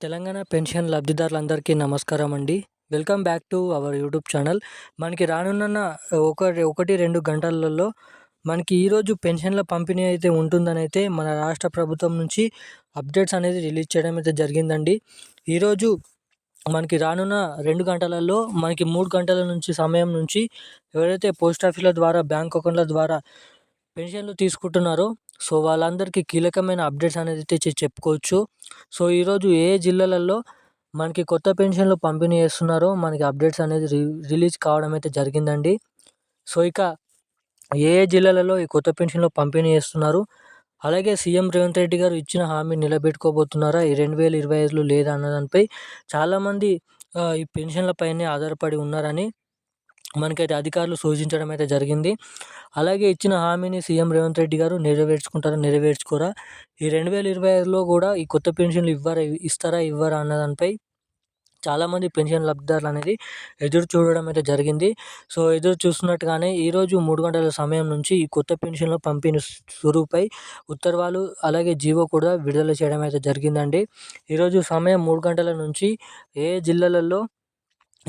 Telangana pension లబ్ధిదారులందరికీ నమస్కారం అండి welcome back to our YouTube channel. మనకి రానున్న ఒక ఒకటి రెండు గంటలలో మనకి ఈరోజు పెన్షన్ల పంపిణీ అయితే ఉంటుందని అయితే మన రాష్ట్ర ప్రభుత్వం నుంచి అప్డేట్స్ అనేది రిలీజ్ చేయడం అయితే జరిగిందండి. ఈరోజు మనకి రానున్న రెండు గంటలలో మనకి మూడు గంటల నుంచి సమయం నుంచి ఎవరైతే పోస్ట్ ఆఫీసుల ద్వారా బ్యాంక్ అకౌంట్ల ద్వారా పెన్షన్లు తీసుకుంటున్నారో. సో వాళ్ళందరికీ కీలకమైన అప్డేట్స్ అనేది తెచ్చి చెప్పుకోవచ్చు. సో ఈరోజు ఏ జిల్లాలలో మనకి కొత్త పెన్షన్లు పంపిణీ చేస్తున్నారో మనకి అప్డేట్స్ అనేది రి రిలీజ్ కావడం అయితే జరిగిందండి. సో ఇక ఏ ఏ జిల్లాలలో ఈ కొత్త పెన్షన్లు పంపిణీ చేస్తున్నారు? అలాగే సీఎం రేవంత్ రెడ్డి గారు ఇచ్చిన హామీ నిలబెట్టుకోబోతున్నారా? ఈ రెండు వేల ఇరవై ఐదులో లేదా అన్న దానిపై చాలామంది ఈ పెన్షన్లపైనే ఆధారపడి ఉన్నారని మనకైతే అధికారులు సూచించడం అయితే జరిగింది. అలాగే ఇచ్చిన హామీని సీఎం రేవంత్ రెడ్డి గారు నెరవేర్చుకుంటారా నెరవేర్చుకోరా? ఈ రెండు వేల ఇరవై ఐదులో కూడా ఈ కొత్త పెన్షన్లు ఇవ్వరా? ఇస్తారా? ఇవ్వరా? అన్న దానిపై చాలామంది పెన్షన్ లబ్ధిదారులు అనేది ఎదురు చూడడం అయితే జరిగింది. సో ఎదురు చూస్తున్నట్టుగానే ఈరోజు మూడు గంటల సమయం నుంచి ఈ కొత్త పెన్షన్ల పంపిణీ సురువుపై ఉత్తర్వులు అలాగే జీవో కూడా విడుదల చేయడం అయితే జరిగిందండి ఈరోజు సమయం మూడు గంటల నుంచి ఏ జిల్లాలలో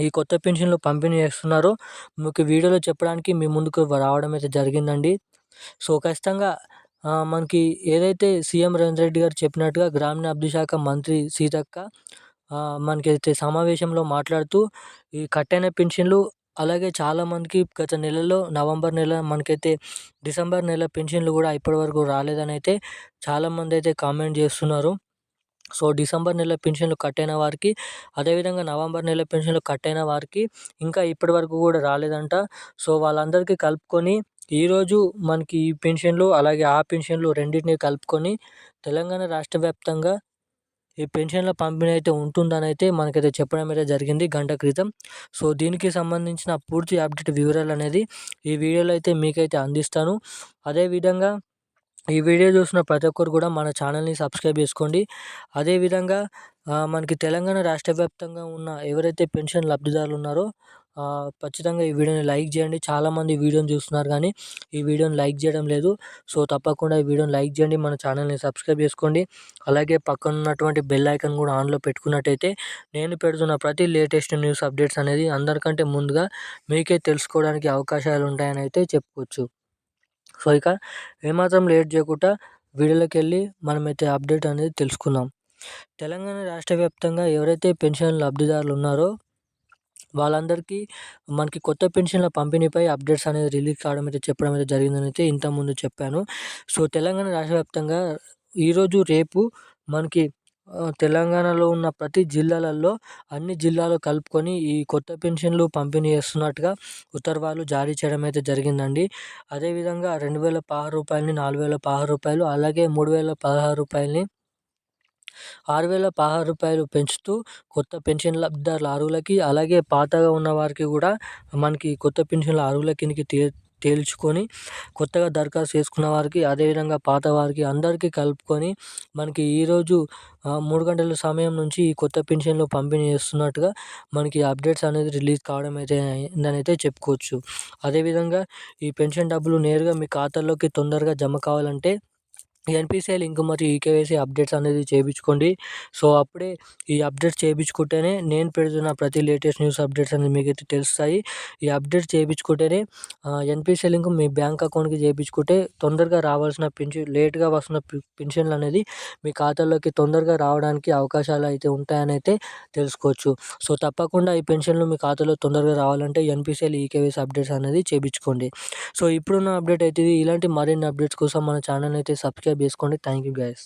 ఈ కొత్త పెన్షన్లు పంపిణీ చేస్తున్నారో. మీకు వీడియోలో చెప్పడానికి మీ ముందుకు రావడం అయితే జరిగిందండి. సో ఖచ్చితంగా మనకి ఏదైతే సీఎం రేవంత్ రెడ్డి గారు చెప్పినట్టుగా గ్రామీణాభివృద్ధి శాఖ మంత్రి సీతక్క మనకైతే సమావేశంలో మాట్లాడుతూ ఈ కట్టైన పెన్షన్లు అలాగే చాలామందికి గత నెలలో నవంబర్ నెల మనకైతే డిసెంబర్ నెల పెన్షన్లు కూడా ఇప్పటివరకు రాలేదని అయితే చాలామంది అయితే కామెంట్ చేస్తున్నారు. సో డిసెంబర్ నెల పెన్షన్లు కట్ అయిన వారికి అదేవిధంగా నవంబర్ నెల పెన్షన్లు కట్ అయిన వారికి ఇంకా ఇప్పటి వరకు కూడా రాలేదంట. సో వాళ్ళందరికీ కలుపుకొని ఈరోజు మనకి ఈ పెన్షన్లు అలాగే ఆ పెన్షన్లు రెండింటిని కలుపుకొని తెలంగాణ రాష్ట్ర వ్యాప్తంగా ఈ పెన్షన్ల పంపిణీ అయితే ఉంటుందని అయితే మనకైతే చెప్పడం అయితే జరిగింది గంట క్రితం. సో దీనికి సంబంధించిన పూర్తి అప్డేట్ వివరాలు అనేది ఈ వీడియోలో అయితే మీకైతే అందిస్తాను. అదేవిధంగా ఈ వీడియో చూసిన ప్రతి ఒక్కరు కూడా మన ఛానల్ని సబ్స్క్రైబ్ చేసుకోండి. అదేవిధంగా మనకి తెలంగాణ రాష్ట్ర వ్యాప్తంగా ఉన్న ఎవరైతే పెన్షన్ లబ్ధిదారులు ఉన్నారో ఖచ్చితంగా ఈ వీడియోని లైక్ చేయండి. చాలామంది వీడియోని చూస్తున్నారు కానీ ఈ వీడియోని లైక్ చేయడం లేదు. సో తప్పకుండా ఈ వీడియోని లైక్ చేయండి. మన ఛానల్ని సబ్స్క్రైబ్ చేసుకోండి. అలాగే పక్కన ఉన్నటువంటి బెల్ ఐకన్ కూడా ఆన్లో పెట్టుకున్నట్టయితే నేను పెడుతున్న ప్రతి లేటెస్ట్ న్యూస్ అప్డేట్స్ అనేది అందరికంటే ముందుగా మీకే తెలుసుకోవడానికి అవకాశాలు ఉంటాయని అయితే చెప్పుకోవచ్చు. సో ఇక ఏమాత్రం లేట్ చేయకుండా వీడియోలోకి వెళ్ళి మనమైతే అప్డేట్ అనేది తెలుసుకుందాం. తెలంగాణ రాష్ట్ర వ్యాప్తంగా ఎవరైతే పెన్షన్ లబ్ధిదారులు ఉన్నారో వాళ్ళందరికీ మనకి కొత్త పెన్షన్ల పంపిణీపై అప్డేట్స్ అనేది రిలీజ్ కావడం అయితే చెప్పడం అయితే జరిగిందని అయితే ఇంతకుముందు చెప్పాను. సో తెలంగాణ రాష్ట్ర వ్యాప్తంగా ఈరోజు రేపు మనకి తెలంగాణలో ఉన్న ప్రతి జిల్లాలలో అన్ని జిల్లాలు కలుపుకొని ఈ కొత్త పెన్షన్లు పంపిణీ చేస్తున్నట్టుగా ఉత్తర్వులు జారీ చేయడం అయితే జరిగిందండి. అదేవిధంగా రెండు వేల పదహారు రూపాయలని నాలుగు వేల పదహారు రూపాయలు అలాగే మూడు వేల పదహారు రూపాయలని ఆరు వేల పదహారు రూపాయలు పెంచుతూ కొత్త పెన్షన్ లబ్ధిదారుల అర్హులకి అలాగే పాతగా ఉన్న వారికి కూడా మనకి కొత్త పెన్షన్ల అర్హుల కిందకి తేల్చుకొని కొత్తగా దరఖాస్తు చేసుకున్న వారికి అదేవిధంగా పాత వారికి అందరికీ కలుపుకొని మనకి ఈరోజు మూడు గంటల సమయం నుంచి ఈ కొత్త పెన్షన్లు పంపిణీ చేస్తున్నట్టుగా మనకి అప్డేట్స్ అనేది రిలీజ్ కావడం అయితే అయిందని అయితే చెప్పుకోవచ్చు అదేవిధంగా ఈ పెన్షన్ డబ్బులు నేరుగా మీ ఖాతాలోకి తొందరగా జమ కావాలంటే ఎన్పిసిఐ లింక్ మరియు ఈకేవైసీ అప్డేట్స్ అనేది చేయించుకోండి. సో అప్పుడే ఈ అప్డేట్స్ చేయించుకుంటేనే నేను పెడుతున్న ప్రతి లేటెస్ట్ న్యూస్ అప్డేట్స్ అనేది మీకు అయితే తెలుస్తాయి. ఈ అప్డేట్స్ చేయించుకుంటేనే ఎన్పిసిఐ లింక్ మీ బ్యాంక్ అకౌంట్కి చేయించుకుంటే తొందరగా రావాల్సిన పెన్షన్ లేట్గా వస్తున్న పెన్షన్లు అనేది మీ ఖాతాలోకి తొందరగా రావడానికి అవకాశాలు అయితే ఉంటాయని అయితే తెలుసుకోవచ్చు. సో తప్పకుండా ఈ పెన్షన్లు మీ ఖాతాలో తొందరగా రావాలంటే ఎన్పిసిఐ ఈకేవైసీ అప్డేట్స్ అనేది చేయించుకోండి. సో ఇప్పుడున్న అప్డేట్ అయితే ఇలాంటి మరిన్ని అప్డేట్స్ కోసం మన ఛానల్ అయితే సబ్స్క్రైబ్ చేసుకోండి. Thank you guys